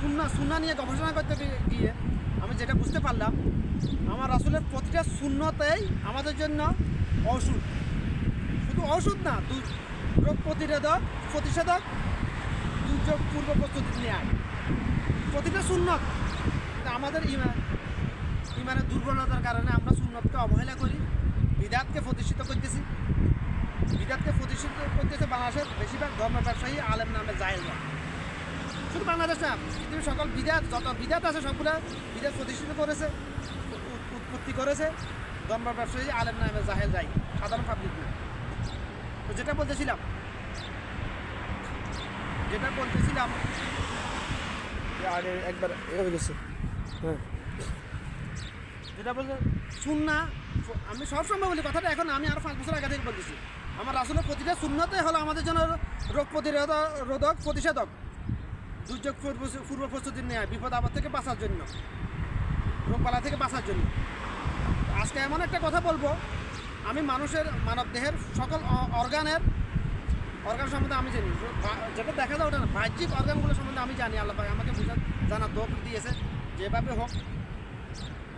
সুন্না সুন্না নিয়ে গবেষণা করতে গিয়ে- আমি যেটা বুঝতে পারলাম, আমার রাসুলের প্রতিটা শূন্যতেই আমাদের জন্য ওষুধ শুধু ওষুধ না রোগ প্রতিরোধক, প্রতিষেধক, দুর্যোগ পূর্ব প্রস্তুতি নেয়। প্রতিটা সুন্নত। আমাদের ইমান ইমানের দুর্বলতার কারণে আমরা সুন্নতকে অবহেলা করি, বিদাতকে প্রতিষ্ঠিত করতেছি। বিদাতকে প্রতিষ্ঠিত করতেছে বাংলাদেশের বেশিরভাগ ধর্ম ব্যবসায়ী আলেম নামে শুধু বাংলাদেশ না। পৃথিবীর সকল বিদাত যত বিদাত আছে সবগুলো বিদাত প্রতিষ্ঠিত করেছে উৎপত্তি করেছে। ধর্ম ব্যবসায়ী আলেম নামে জাহেল যাই সাধারণ পাবলিক না। তো যেটা বলতেছিলাম যেটা বলতেছিলাম আগে একবার এ হয়ে গেছে। হ্যাঁ। যেটা বলতে, সুন্না, আমি সবসময় বলি কথাটা, এখন আমি আর পাঁচ বছর আগে থেকে বলতেছি। আমার আসলে প্রতিটা শূন্যতে হলো আমাদের জন্য রোগ প্রতিরোধক রোধক প্রতিষেধক। দুর্যোগ পূর্ব- প্রস্তুতি নেওয়া বিপদ আপদ থেকে বাঁচার জন্য। রোগবালা থেকে বাঁচার জন্য। আজকে এমন একটা কথা বলব, আমি মানুষের, মানব দেহের সকল অর্গানের, অর্গান সম্বন্ধে আমি জানি। যেটা দেখা যায় ওটা না, বাহ্যিক অর্গানগুলো সম্বন্ধে আমি জানি, আল্লাহ আমাকে বুঝা জানা দোক দিয়েছে, যেভাবে হোক।